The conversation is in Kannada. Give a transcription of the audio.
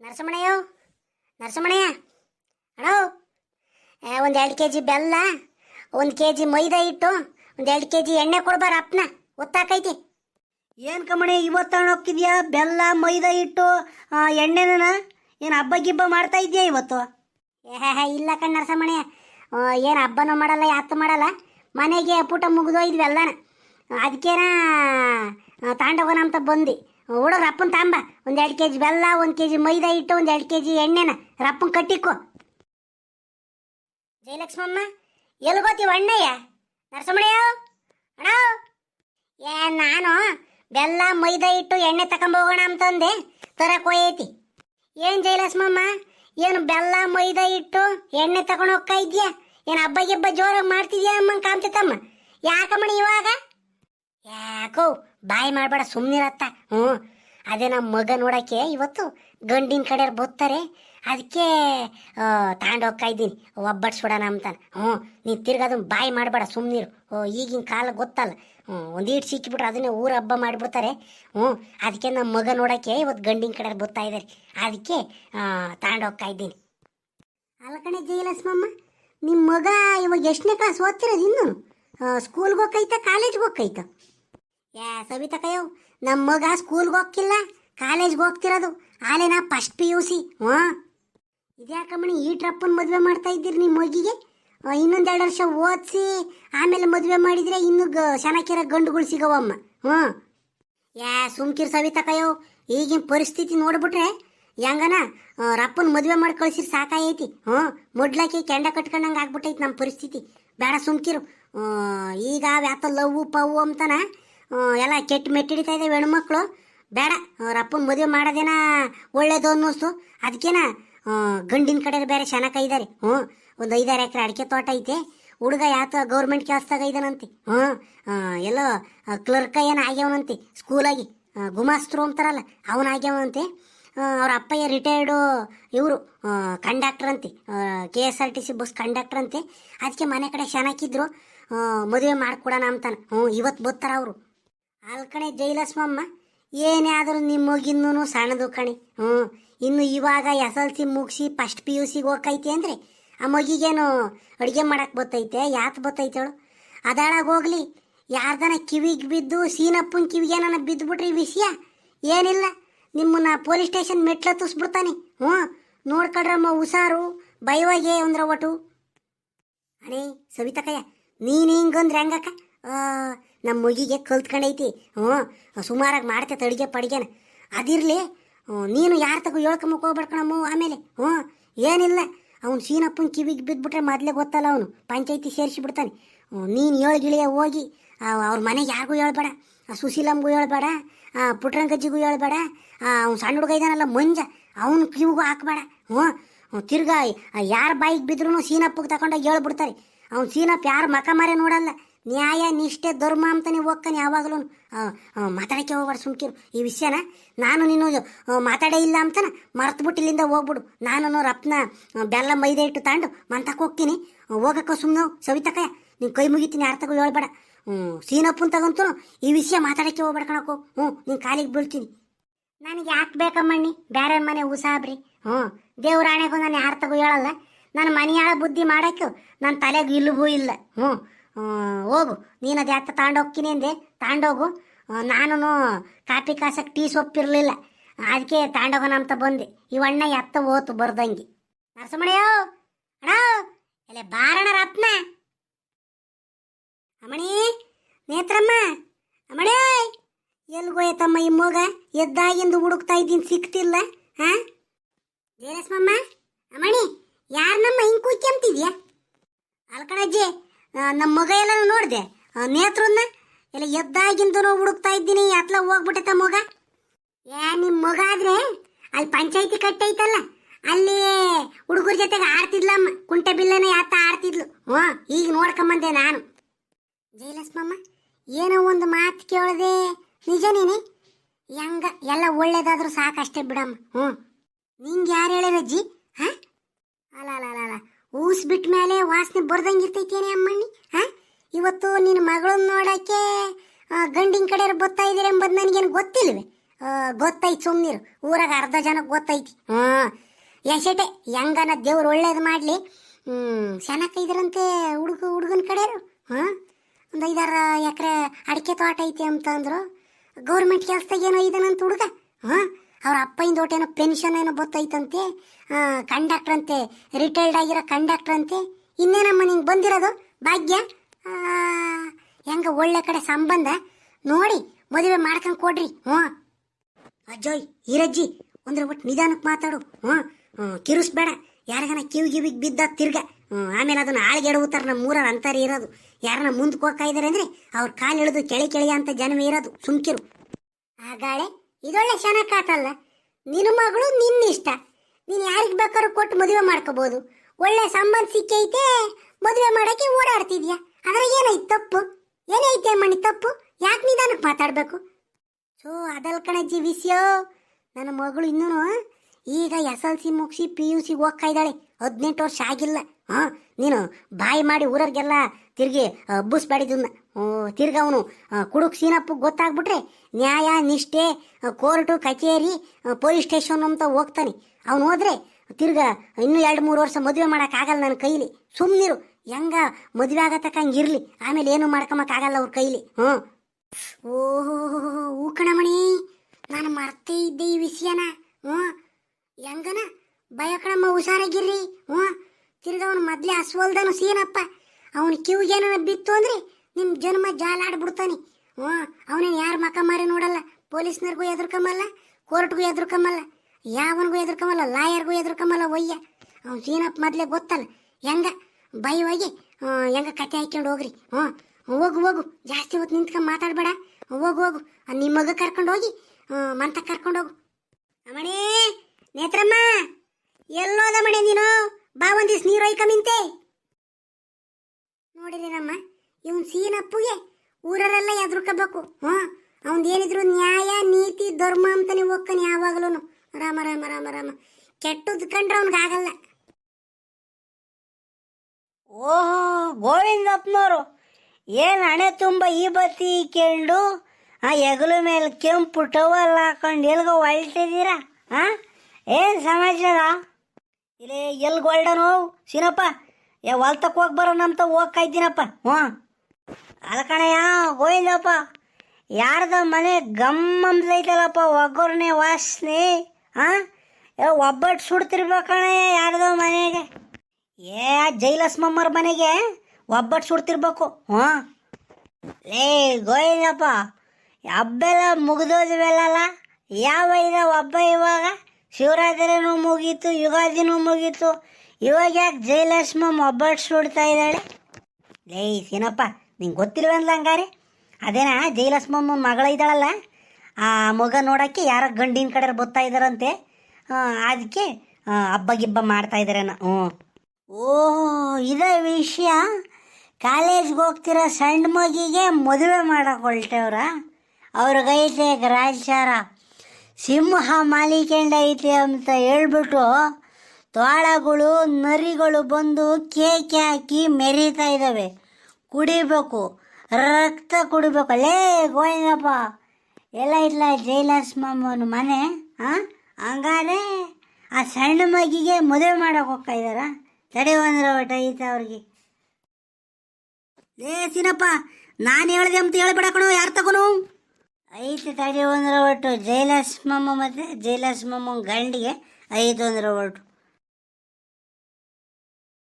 ನರಸಮಣಯ್ಯೋ ನರಸಮಣಯ್ಯ ಅಣ್ಣೋ ಒಂದು ಎರಡು ಕೆ ಜಿ ಬೆಲ್ಲ ಒಂದು ಕೆ ಜಿ ಮೈದಾ ಇಟ್ಟು ಒಂದು ಎರಡು ಕೆ ಜಿ ಎಣ್ಣೆ ಕೊಡ್ಬಾರ ಅಪ್ಪನ ಗೊತ್ತಾಕೈತಿ ಏನು ಕಮಣಿ ಇವತ್ತು ಹೋಗ್ತಿದ್ಯಾ ಬೆಲ್ಲ ಮೈದಾ ಇಟ್ಟು ಎಣ್ಣೆನ ಏನು ಹಬ್ಬ ಗಿಬ್ಬ ಮಾಡ್ತಾ ಇದೆಯಾ ಇವತ್ತು? ಏ ಇಲ್ಲ ಕಣ್ ನರಸಮಣಯ್ಯ ಏನು ಹಬ್ಬನೂ ಮಾಡಲ್ಲ ಯಾತು ಮಾಡಲ್ಲ. ಮನೆಗೆ ಪುಟ ಮುಗಿದೋಯ್ದು ಎಲ್ಲನ. ಅದಕ್ಕೇನ ತಾಂಡವನ ಅಂತ ಬಂದು ಹುಡುಗ ರಪ್ಪನ ತಾಂಬ. ಒಂದು ಎರಡು ಕೆ ಜಿ ಬೆಲ್ಲ, ಒಂದು ಕೆ ಜಿ ಮೈದಾ ಹಿಟ್ಟು, ಒಂದು ಎರಡು ಕೆಜಿ ಎಣ್ಣೆನ. ರಪ್ಪನ್ ಕಟ್ಟಿಕೊ. ಜಯಲಕ್ಷ್ಮಮ್ಮ ಎಲ್ಲಿ ಗೊತ್ತೀವ ಅಣ್ಣಯ್ಯ? ನರಸಮಣಯ್ಯ ಅಣ್ಣ? ಏ, ನಾನು ಬೆಲ್ಲ, ಮೈದಾ ಹಿಟ್ಟು, ಎಣ್ಣೆ ತಗೊಂಬೋಗೋಣ ಅಂತಂದೆ ತರಕ್ ಹೋಯೈತಿ ಏನ್ ಜಯಲಕ್ಷ್ಮಮ್ಮ? ಏನು ಬೆಲ್ಲ, ಮೈದಾ ಹಿಟ್ಟು, ಎಣ್ಣೆ ತಗೊಂಡು ಹೋಗ್ತಾ ಇದ್ಯಾ? ಏನು ಹಬ್ಬ ಗಿಬ್ಬ ಜೋರಾಗಿ ಮಾಡ್ತಿದ್ಯಾ ಅಮ್ಮ ಕಾಣ್ತೈತಮ್ಮ ಯಾಕಮ್ಮಣ ಇವಾಗ? ಯಾಕೋ ಬಾಯಿ ಮಾಡಬೇಡ ಸುಮ್ಮನಿರತ್ತ ಹ್ಞೂ. ಅದೇ ನಮ್ಮ ಮಗ ನೋಡೋಕ್ಕೆ ಇವತ್ತು ಗಂಡಿನ ಕಡೆಯವ್ರು ಬರ್ತಾರೆ ಅದಕ್ಕೆ ತಗೊಂಡು ಹೋಗ್ತಾ ಇದ್ದೀನಿ. ಸುಡೋಣ ಅಂತಾನೆ. ಹ್ಞೂ. ನೀನು ತಿರ್ಗ ಅದನ್ನು ಬಾಯಿ ಮಾಡಬೇಡ ಸುಮ್ಮನಿರು ಓ, ಈಗಿನ ಕಾಲ ಗೊತ್ತಲ್ಲ. ಹ್ಞೂ. ಒಂದು ಈಟ್ ಸಿಕ್ಕಿಬಿಟ್ರೆ ಅದನ್ನೇ ಊರ ಹಬ್ಬ ಮಾಡಿಬಿಡ್ತಾರೆ. ಹ್ಞೂ. ಅದಕ್ಕೆ ನಮ್ಮ ಮಗ ನೋಡೋಕ್ಕೆ ಇವತ್ತು ಗಂಡಿನ ಕಡೆಯವ್ರು ಬರ್ತಾ ಇದ್ದಾರೆ ಅದಕ್ಕೆ ತಗೊಂಡು ಹೋಗ್ತಾ ಇದ್ದೀನಿ. ಅಲ್ಲ ಕಣೆ ಜಯಲಕ್ಷ್ಮಮ್ಮ ನಿಮ್ಮ ಮಗ ಇವಾಗ ಎಷ್ಟನೇ ಕ್ಲಾಸ್ ಓದ್ತಿರೋದು ಇನ್ನೂ ಸ್ಕೂಲ್ಗೆ ಹೋಗ್ತೈತ ಕಾಲೇಜ್ಗೆ ಹೋಗ್ತೈತ ಯಾ ಸವಿತಾ ಕಯ್ಯವ್ ನಮ್ಮ ಮಗ ಸ್ಕೂಲ್ಗೆ ಹೋಗ್ತಿಲ್ಲ ಕಾಲೇಜ್ಗೆ ಹೋಗ್ತಿರೋದು. ಆಲೇ ನಾ ಫಸ್ಟ್ ಪಿ ಯು ಸಿ ಹಾಂ ಇದ್ಯಾಕಮ್ಮಣಿ, ಈ ಟ್ರಪ್ಪನ್ನು ಮದುವೆ ಮಾಡ್ತಾ ಇದ್ದೀರಿ ನಿಮ್ಮ ಮಗಿಗೆ? ಇನ್ನೊಂದು ಎರಡು ವರ್ಷ ಓದಿಸಿ, ಆಮೇಲೆ ಮದುವೆ ಮಾಡಿದರೆ ಇನ್ನೂ ಗ ಚೆನ್ನಾಗಿರೋ ಗಂಡುಗಳು ಸಿಗವಮ್ಮ, ಹ್ಞೂ. ಯಾ, ಸುಮ್ಕಿರ್ ಸವಿತಾ ಕಯ್ಯೋ ಈಗಿನ ಪರಿಸ್ಥಿತಿ ನೋಡ್ಬಿಟ್ರೆ, ಹೆಂಗನ ರಪ್ಪನ ಮದುವೆ ಮಾಡಿ ಕಳ್ಸಿರ್ ಸಾಕಾಗೈತಿ, ಹ್ಞೂ. ಮೊಡ್ಲಾಕಿ ಕೆಂಡ ಕಟ್ಕೊಂಡಂಗೆ ಆಗ್ಬಿಟ್ಟೈತಿ ನಮ್ಮ ಪರಿಸ್ಥಿತಿ. ಬೇಡ ಸುಮ್ಕಿರು ಈಗ ವ್ಯಾತ ಲವ್ ಪವ್ ಅಂತಾನ ಎಲ್ಲ ಕೆಟ್ಟ ಮೆಟ್ಟಿಡಿತಾ ಇದ್ದಾವೆ ಹೆಣ್ಮಕ್ಳು ಬೇಡ ರಪ್ಪನ ಮದುವೆ ಮಾಡೋದೇನ ಒಳ್ಳೇದು ಅನ್ನಿಸ್ತು. ಅದಕ್ಕೇನ ಗಂಡಿನ ಕಡೆ ಬೇರೆ ಚೆನ್ನಾಗಿ ಇದ್ದಾರೆ ಹ್ಞೂ, ಒಂದು ಐದಾರು ಎಕರೆ ಅಡಿಕೆ ತೋಟ ಐತೆ. ಹುಡುಗ ಯಾತ ಗೌರ್ಮೆಂಟ್ ಕೆಲಸದಾಗ ಇದ್ದಾನಂತೆ ಹ್ಞೂ ಎಲ್ಲೋ ಕ್ಲರ್ಕ ಏನು ಆಗ್ಯವನಂತೆ. ಸ್ಕೂಲಾಗಿ ಗುಮಾಸ್ತರು ಅಂತಾರಲ್ಲ, ಅವನು ಆಗ್ಯಾವಂತೆ ಅವ್ರ ಅಪ್ಪಯ್ಯ ರಿಟೈರ್ಡು ಇವರು ಕಂಡಕ್ಟರ್ ಅಂತೆ K S R T C bus conductor ಅಂತೆ ಅದಕ್ಕೆ ಮನೆ ಕಡೆ ಚೆನ್ನಾಗಿದ್ರು ಮದುವೆ ಮಾಡ್ಕೊಡೋಣ ಅಂತಾನೆ. ಹ್ಞೂ ಇವತ್ತು ಬರ್ತಾರ ಅವರು. ಅಲ್ಕಣೆ ಜೈಲಸ್ಮಮ್ಮ ಏನೇ ಆದರೂ ನಿಮ್ಮ ಮಗಿನ್ನೂ ಸಣ್ಣದು ಕಣೆ. ಹ್ಞೂ ಇನ್ನು ಇವಾಗ ಎಸ್ ಎಲ್ ಸಿ ಮುಗಿಸಿ ಫಸ್ಟ್ ಪಿ ಯು ಸಿಗೆ ಹೋಗೈತಿ ಅಂದರೆ ಆ ಮಗಿಗೇನು ಅಡುಗೆ ಮಾಡಕ್ಕೆ ಬತ್ತೈತೆ ಯಾತ್ ಬತ್ತೈತಳು ಅದಾಳಾಗ ಹೋಗ್ಲಿ. ಯಾರ್ದನ ಕಿವಿಗೆ ಬಿದ್ದು ಸೀನಪ್ಪನ ಕಿವಿಗೆ ನನ್ನ ಬಿದ್ದುಬಿಟ್ರಿ ವಿಷಯ? ಏನಿಲ್ಲ. ನಿಮ್ಮನ್ನ ಪೊಲೀಸ್ ಸ್ಟೇಷನ್ ಮೆಟ್ಲ ತುಸ್ಬಿಡ್ತಾನೆ ಹ್ಞೂ. ನೋಡ್ಕೊಡ್ರಮ್ಮ ಹುಷಾರು, ಬೈವಾಗೆ ಅಂದ್ರ ಒಟ್ಟು ಅಣೇ ಸವಿತಕಯ್ಯ ನೀನು ಹಿಂಗಂದ್ರೆ ಹೆಂಗಕ್ಕ? ನಮ್ಮ ಮಗಿಗೆ ಕಲ್ತ್ಕೊಂಡೈತಿ. ಹ್ಞೂ, ಸುಮಾರಾಗಿ ಮಾಡ್ತೈತೆ ಅಡುಗೆ ಪಡಿಗೆನ. ಅದಿರಲಿ ನೀನು ಯಾರ ತಗೋ ಹೇಳ್ಕೊಂಬಕ್ ಹೋಗ್ಬೇಡ್ಕಣಮ್ಮ ಆಮೇಲೆ. ಹ್ಞೂ, ಏನಿಲ್ಲ. ಅವ್ನು ಸೀನಪ್ಪನ ಕಿವಿಗೆ ಬಿದ್ದುಬಿಟ್ರೆ ಮೊದಲೇ ಗೊತ್ತಲ್ಲ ಅವನು. ಪಂಚಾಯತಿ ಸೇರಿಸಿ ಬಿಡ್ತಾನೆ. ನೀನು ಏಳು ಗಿಳಿಯ, ಹೋಗಿ. ಅವ್ರ ಮನೆಗೆ ಯಾರಿಗೂ ಹೇಳ್ಬೇಡ. ಆ, ಸುಶೀಲಮ್ಗೂ ಹೇಳ್ಬೇಡ. ಆ, ಪುಟ್ರಂಗಜ್ಜಿಗೂ ಹೇಳ್ಬೇಡ. ಅವ್ನು ಸಣ್ಣ ಹುಡುಗ ಇದ್ದಾನಲ್ಲ ಮಂಜ. ಅವನು ಕಿವಿಗೂ ಹಾಕ್ಬೇಡ. ಹ್ಞೂ ತಿರ್ಗಾ ಯಾರು ಬಾಯಿಗೆ ಬಿದ್ರೂ ಸೀನಪ್ಪಗೆ ತಗೊಂಡೋಗಿ ಹೇಳ್ಬಿಡ್ತಾರೆ. ಅವ್ನು ಸೀನಪ್ಪ ಯಾರು ಮಕ ಮಾರೇ ನೋಡಲ್ಲ. ನ್ಯಾಯ, ನಿಷ್ಠೆ, ಧರ್ಮ ಅಂತಾನೆ ಹೋಗ್ತಾನೆ ಯಾವಾಗಲೂ ಮಾತಾಡಕ್ಕೆ ಹೋಗ್ಬಾರ್ದು ಸುಮ್ಕಿರು. ಈ ವಿಷಯನ ನಾನು ನೀನು ಮಾತಾಡೇ ಇಲ್ಲ ಅಂತಾನ ಮರ್ತ್ಬಿಟ್ಟು ಇಲ್ಲಿಂದ ಹೋಗ್ಬಿಡು. ನಾನು ರಪ್ನ ಬೆಲ್ಲ ಮೈದೆ ಇಟ್ಟು ತಾಂಡು ಮಂತಕ್ಕೆ ಹೋಗ್ತೀನಿ. ಹೋಗಕ್ಕ ಸುಮ್ಮನೆ ಸವಿತಕ್ಕಯ್ಯ ನೀನು ಕೈ ಮುಗಿತೀನಿ ಅರ್ಥಗಳು ಹೇಳ್ಬೇಡ. ಹ್ಞೂ, ಸೀನಪ್ಪನ ತಗಂತೂ ಈ ವಿಷಯ ಮಾತಾಡಕ್ಕೆ ಹೋಗ್ಬೇಡ ಕಣಕ್ಕೋ. ಹ್ಞೂ, ನೀನು ಕಾಲಿಗೆ ಬೀಳ್ತೀನಿ. ನನಗೆ ಯಾಕೆ ಬೇಕಮ್ಮಣ್ಣಿ? ಬೇರೆ ಮನೆ ಉಸಾಬ್ರಿ. ಹ್ಞೂ, ದೇವ್ರಾಣೆಗೂ ನಾನು ಯಾರ ತಗೋ ಹೇಳಲ್ಲ. ನನ್ನ ಮನೆಯಾಳ ಬುದ್ಧಿ ಮಾಡೋಕ್ಕೂ ನನ್ನ ತಲೆಗೆ ಇಲ್ಲವೂ ಇಲ್ಲ. ಹ್ಞೂ ಹೋಗು. ನೀನು ಅದು ಯಾತ ತಗೊಂಡೋಗ್ತೀನಿ ಅಂದೆ ತಗೊಂಡೋಗು ನಾನು ಕಾಪಿ ಕಾಸಕ್ಕೆ ಟೀ ಸೊಪ್ಪಿರಲಿಲ್ಲ. ಅದಕ್ಕೆ ತಾಂಡೋಗೋಣ ಅಂತ ಬಂದೆ. ಇವಣ್ಣ ಎತ್ತ ಓತು ಬರ್ದಂಗೆ. ನರಸಮಣಿಯೋ ಅಣ್ಣ! ಎಲೆ ಬಾರಣ ರತ್ನ! ಅಮಣಿ! ನೇತ್ರಮ್ಮ! ಅಮಣಿ! ಎಲ್ಗೋಯ್ತಮ್ಮ ಈ ಮಗ? ಎದ್ದಾಗಿಂದು ಹುಡುಕ್ತಾ ಇದ್ದೀನಿ, ಸಿಕ್ತಿಲ್ಲ. ಹಾ ಜಯಲಕ್ಷ್ಮಮ್ಮ? ಅಮಣಿ ಯಾರನ್ನಮ್ಮ ಹಿಂಗೆ ಕೂತ್ಕೊಂತಿದ್ಯಾ? ಅಲ್ಕಣಜ್ಜಿ ನಮ್ಮ ಮಗ ಎಲ್ಲ ನೋಡಿದೆ. ನೇತ್ರನ್ನ ಎಲ್ಲ ಎದ್ದಾಗಿಂದನೂ ಹುಡುಕ್ತಾ ಇದ್ದೀನಿ ಅತ್ಲ ಹೋಗ್ಬಿಟ್ಟೈತ ಮಗ. ಏ ನಿಮ್ಮ ಮಗ ಆದ್ರೆ ಅಲ್ಲಿ ಪಂಚಾಯತಿ ಕಟ್ಟೈತಲ್ಲ, ಅಲ್ಲಿ ಹುಡುಗರ ಜೊತೆಗೆ ಆಡ್ತಿದ್ಲಮ್ಮ ಕುಂಟೆ ಬಿಲ್ಲನ ಯಾತ ಆಡ್ತಿದ್ಲು. ಹ್ಞೂ, ಈಗ ನೋಡ್ಕೊಂಬಂದೆ ನಾನು. ಜಯಲಕ್ಷ್ಮಮ್ಮ ಏನೋ ಒಂದು ಮಾತು ಕೇಳದೆ. ನಿಜನೇನೆ ಹೆಂಗ, ಎಲ್ಲ ಒಳ್ಳೇದಾದ್ರೂ ಸಾಕಷ್ಟೇ ಬಿಡಮ್ಮ. ಹ್ಞೂ. ನಿಂಗೆ ಯಾರು ಹೇಳಿರಜ್ಜಿ ಹಾ? ಅಲ್ಲ ಅಲ್ಲ. ಊಸ್ ಬಿಟ್ಟ ಮೇಲೆ ವಾಸನೆ ಬರ್ದಂಗಿರ್ತೈತೇನೆ ಅಮ್ಮಣ್ಣಿ, ಹಾ? ಇವತ್ತು ನಿನ್ನ ಮಗಳನ್ನ ನೋಡಕ್ಕೆ ಗಂಡಿನ ಕಡೆ ಬರ್ತಾ ಇದ್ದೀರ ಎಂಬುದು ನನಗೇನು ಗೊತ್ತಿಲ್ವೇ? ಗೊತ್ತೈತಿ ಸುಮ್ಮನಿರು ಊರಾಗ ಅರ್ಧ ಜನಕ್ಕೆ ಗೊತ್ತೈತಿ. ಹ್ಞೂ ಎಸೆಟೆ, ಹೆಂಗನ ದೇವ್ರು ಒಳ್ಳೇದು ಮಾಡಲಿ. ಚೆನ್ನಾಗೈದ್ರಂತೆ ಹುಡುಗ, ಹುಡುಗನ ಕಡೆಯವರು, ಹಾಂ? ಒಂದು ಐದಾರು ಎಕರೆ ಅಡಿಕೆ ತೋಟ ಐತಿ ಅಂತ ಗೌರ್ಮೆಂಟ್ ಕೆಲ್ಸದಾಗ ಏನೋ ಇದನಂತ ಹುಡುಗ, ಹಾಂ? ಅವ್ರ ಅಪ್ಪಯಿಂದ ಏನೋ ಪೆನ್ಷನ್ ಏನೋ ಗೊತ್ತೈತಂತೆ ಕಂಡಕ್ಟರ್ ಅಂತೆ ರಿಟೈರ್ಡ್ ಆಗಿರೋ ಕಂಡಕ್ಟರ್ ಅಂತೆ ಇನ್ನೇನಮ್ಮ ನಿಂಗೆ ಬಂದಿರೋದು? ಭಾಗ್ಯ? ಆ, ಹೆಂಗ ಒಳ್ಳೆ ಕಡೆ ಸಂಬಂಧ? ನೋಡಿ ಮದುವೆ ಮಾಡ್ಕೊಂಡು ಕೊಡ್ರಿ ಹ್ಞೂ. ಅಜ್ಜೋಯ್ ಈರಜ್ಜಿ ಒಂದ್ರ ಒಟ್ಟು ನಿಧಾನಕ್ಕೆ ಮಾತಾಡು ಹ್ಞೂ. ಹ್ಞೂ ಕಿರುಸ್ಬೇಡ. ಯಾರಿಗಾನ ಕಿವಿ ಗಿವಿಗೆ ಬಿದ್ದ ತಿರ್ಗ. ಆಮೇಲೆ ಅದನ್ನ ಆಳ್ಗೆಡವುತ್ತಾರೆ ನಮ್ಮ ಊರ ಅಂತಾರೆ ಇರೋದು. ಯಾರನ್ನ ಮುಂದಕ್ಕೆ ಹೋಗ್ತಾ ಇದಾರೆ ಅಂದ್ರೆ ಅವ್ರ ಕಾಲು ಇಳಿದು ಕೆಳಿ ಕೆಳಿ ಅಂತ ಜನ್ಮ ಇರೋದು. ಸುಮ್ಕಿರು. ಆಗಾಳೆ ಇದೊಳ್ಳೆ ಕಾಟಲ್ಲ ನಿನ್ನ ಮಗಳು ನಿನ್ನ ಇಷ್ಟ. ನೀನು ಯಾರಿಗೆ ಬೇಕಾದ್ರೂ ಕೊಟ್ಟು ಮದುವೆ ಮಾಡ್ಕೋಬಹುದು ಒಳ್ಳೆ ಸಂಬಂಧ ಸಿಕ್ಕೈತೆ ಮದುವೆ ಮಾಡೋಕ್ಕೆ ಓಡಾಡ್ತಿದ್ಯಾ? ಅದ್ರ ಏನೈತೆ ತಪ್ಪು? ಏನೈತೆ ಮಣಿ ತಪ್ಪು? ಯಾಕೆ ನಿಧಾನಕ್ಕೆ ಮಾತಾಡಬೇಕು? ಸೊ ಅದಲ್ ಕಣಜ್ಜಿ, ವಿಷಯ. ನನ್ನ ಮಗಳು ಇನ್ನೂ ಈಗ ಎಸ್ ಎಲ್ ಸಿ ಮುಗಿಸಿ ಪಿ ಯು ಸಿ ಹೋಗ್ತಾ ಇದ್ದಾಳೆ ಹದಿನೆಂಟು ವರ್ಷ ಆಗಿಲ್ಲ ಹಾಂ ನೀನು ಬಾಯಿ ಮಾಡಿ ಊರವ್ರಿಗೆಲ್ಲ ತಿರುಗಿ ಹಬ್ಬಿಸ್ಬೇಡಿದ್ದನ್ನ ತಿರ್ಗ ಅವನು ಕುಡುಕ್ ಸೀನಪ್ಪ ಗೊತ್ತಾಗ್ಬಿಟ್ರೆ ನ್ಯಾಯ ನಿಷ್ಠೆ ಕೋರ್ಟು ಕಚೇರಿ ಪೊಲೀಸ್ ಸ್ಟೇಷನ್ ಅಂತ ಹೋಗ್ತಾನೆ ಅವನು ಹೋದ್ರೆ ತಿರ್ಗ ಇನ್ನೂ ಎರಡು ಮೂರು ವರ್ಷ ಮದುವೆ ಮಾಡೋಕ್ಕಾಗಲ್ಲ ನನ್ನ ಕೈಲಿ ಸುಮ್ಮನಿರು ಹೆಂಗ ಮದುವೆ ಆಗತಕ್ಕ ಇರಲಿ ಆಮೇಲೆ ಏನು ಮಾಡ್ಕೊಳಕ್ಕಾಗಲ್ಲ ಅವ್ರ ಕೈಲಿ ಹ್ಞೂ ಓಹೋ ಕಣಮಣಿ ನಾನು ಮರ್ತೇ ಇದ್ದೆ ಈ ವಿಷಯನ ಹ್ಞೂ ಹೆಂಗನ? ಭಯ ಕಣಮ್ಮ, ಹುಷಾರಾಗಿರ್ರಿ. ಹ್ಞೂ ತಿರ್ಗ ಅವನು ಮೊದ್ಲೆ ಹಸ್ವಲ್ದನು ಸೀನಪ್ಪ. ಅವನ ಕಿವಿಗೇನ ಬಿತ್ತು ಅಂದ್ರೆ ನಿಮ್ಮ ಜನ್ಮ ಜಾಲಾಡ್ಬಿಡ್ತಾನೆ ಹ್ಞೂ, ಅವನೇನು ಯಾರು ಮಕ ಮಾರಿ ನೋಡಲ್ಲ? ಪೊಲೀಸ್ನರ್ಗೂ ಎದುರ್ಕಮಲ್ಲ ಕೋರ್ಟ್ಗೂ ಎದುರ್ಕಮಲ್ಲ ಯಾವನಿಗೂ ಎದುರ್ಕಮಲ್ಲ ಲಾಯರ್ಗೂ ಎದುರ್ಕಮಲ್ಲ ಒಯ್ಯ ಅವ್ನು ಸೀನಪ್ಪ ಮೊದಲೇ ಗೊತ್ತಲ್ಲ. ಹೆಂಗ? ಭಯವಾಗಿ ಹೆಂಗ ಕತೆ ಹಾಕ್ಕೊಂಡು ಹೋಗ್ರಿ. ಹ್ಞೂ, ಹೋಗು ಹೋಗು. ಜಾಸ್ತಿ ಹೊತ್ತು ನಿಂತ್ಕೊಂಡು ಮಾತಾಡಬೇಡ. ಹೋಗು ಹೋಗು. ನಿಮ್ಮ ಮಗ ಕರ್ಕೊಂಡು ಹೋಗಿ ಮಂತ ಕರ್ಕೊಂಡು ಹೋಗು. ಅಮ್ಮಣಿ! ನೇತ್ರಮ್ಮ ಎಲ್ಲೋದ ಮಣೆ ನೀನು? ಬಾ ಒಂದಿಸ್ ನೀರು ನಿಂತೆ. ನೋಡಿರೇನಮ್ಮ ಇವನ್ ಸೀನಪ್ಪುಗೆ ಊರರೆಲ್ಲ ಎದುರ್ಕೋಬೇಕು. ಹ್ಞೂ ಅವನ್ ಏನಿದ್ರು ನ್ಯಾಯ, ನೀತಿ, ಧರ್ಮ ಅಂತಾನೆ ಹೋಗ್ತಾನೆ ಯಾವಾಗಲೂ ರಾಮ ರಾಮ ರಾಮ ರಾಮ. ಕೆಟ್ಟದ್ ಕಂಡ್ರೆ ಅವನಿಗಾಗಲ್ಲ. ಓಹೋ, ಗೋವಿಂದಪ್ಪನವರು. ಏನು ಹಣೆ ತುಂಬ ಈ ಬತ್ತಿ ಕೇಳು ಆ ಹೆಗಲ ಮೇಲೆ ಕೆಂಪು ಟವಲ್ ಹಾಕೊಂಡು ಎಲ್ಗೋ ಹೊಳ್ತಿದ್ದೀರಾ ಹಾಂ ಏನು ಸಮಾಜದ ಇಲ್ಲೇ ಎಲ್ಲಿ ಗೋಲ್ಡನು ಸೀನಪ್ಪ ಏ ಹೊಲ್ತಕ್ಕೆ ಹೋಗಿ ಬರೋಣ ಅಂತ ಹೋಗ್ಕಾಯ್ತೀನಪ್ಪ ಹ್ಞೂ. ಕಣಯ್ಯ ಗೋವಿಂದಪ್ಪ. ಯಾರ್ದ ಮನೆ ಗಮ್ ಐತಲ್ಲಪ್ಪ ಒಗ್ಗರಣೆ ವಾಸನೆ ಹಾಂ ಏ ಒಬ್ಬಟ್ಟು ಸುಡ್ತಿರ್ಬೇಕಣಯ್ಯ ಯಾರ್ದ ಮನೆಗೆ. ಏ ಜೈಲಸ್ಮಮ್ಮರ ಮನೆಗೆ ಒಬ್ಬಟ್ಟು ಸುಡ್ತಿರ್ಬೇಕು. ಹ್ಞೂ. ಲೇ, ಗೋವಿಂದಪ್ಪ, ಹಬ್ಬೆಲ್ಲ ಅಲ್ಲ ಯಾವ ಇದ ಒಬ್ಬ ಇವಾಗ? ಶಿವರಾತ್ರಿನೂ ಮುಗೀತು ಯುಗಾದಿನೂ ಮುಗೀತು, ಇವಾಗ ಯಾಕೆ ಜಯಲಕ್ಷ್ಮ ಒಬ್ಬಟ್ಟು ಸುಡ್ತಾ ಇದ್ದಾಳೆ? ಲೇ ಸೀನಪ್ಪ, ನಿಂಗೆ ಗೊತ್ತಿಲ್ವಲ್ಲ ಹಂಗಾರೆ? ಅದೇನಾ, ಜಯಲಕ್ಷ್ಮಮ್ಮ ಮಗಳ ಇದ್ದಾಳಲ್ಲ? ಆ ಮಗ ನೋಡೋಕ್ಕೆ ಯಾರ ಗಂಡಿನ ಕಡೆ ಬರ್ತಾ ಇದ್ದಾರಂತೆ. ಅದಕ್ಕೆ ಹಬ್ಬ ಗಿಬ್ಬ ಮಾಡ್ತಾ ಇದ್ದಾರೇನ. ಹ್ಞೂ. ಓ, ಇದೇ ವಿಷಯ. ಕಾಲೇಜ್ಗೆ ಹೋಗ್ತಿರೋ ಸಣ್ಣ ಮಗಿಗೆ ಮದುವೆ ಮಾಡಕ್ಕೆ ಹೊಲ್ಟವ್ರ? ಅವ್ರಿಗೈತೆ ಗ್ರಾಚಾರ ಸಿಂಹ ಮಾಲಿಕೆಂಡ ಐತೆ ಅಂತ ಹೇಳ್ಬಿಟ್ಟು ತೋಳಗಳು ನರಿಗಳು ಬಂದು ಕೇಕೆ ಹಾಕಿ ಮೆರೀತಾ ಇದ್ದಾವೆ. ಕುಡಿಬೇಕು. ರಕ್ತ ಕುಡಿಬೇಕು. ಲೇ ಗೋವಿಂದಪ್ಪ, ಎಲ್ಲ ಇಲ್ಲ ಮಾಮನ ಮನೆ ಹಾಂ ಹಂಗಾರೆ ಆ ಸಣ್ಣ ಮಗಿಗೆ ಮದುವೆ ಮಾಡೋಕೆ ಹೋಗ್ತಾ ಇದ್ದಾರ? ತಡೆ ಒಂದ್ರ ಒಟ್ಟು ಐತೆ ಅವ್ರಿಗೆ. ಏ ಸೀನಪ್ಪ, ನಾನು ಹೇಳ್ದೆ ಅಂತ ಹೇಳ್ಬೇಡ ಕಣೋ ಯಾರು ತಗೋನು? ಐತೆ ತಡೆ ಒಂದರ ಒಟ್ಟು ಜಯಲಕ್ಷ್ಮಮ್ಮ ಮತ್ತು ಜಯಲಕ್ಷ್ಮಮ್ಮ ಗಂಡಿಗೆ ಐದು ಒಂದರ ಒಟ್ಟು.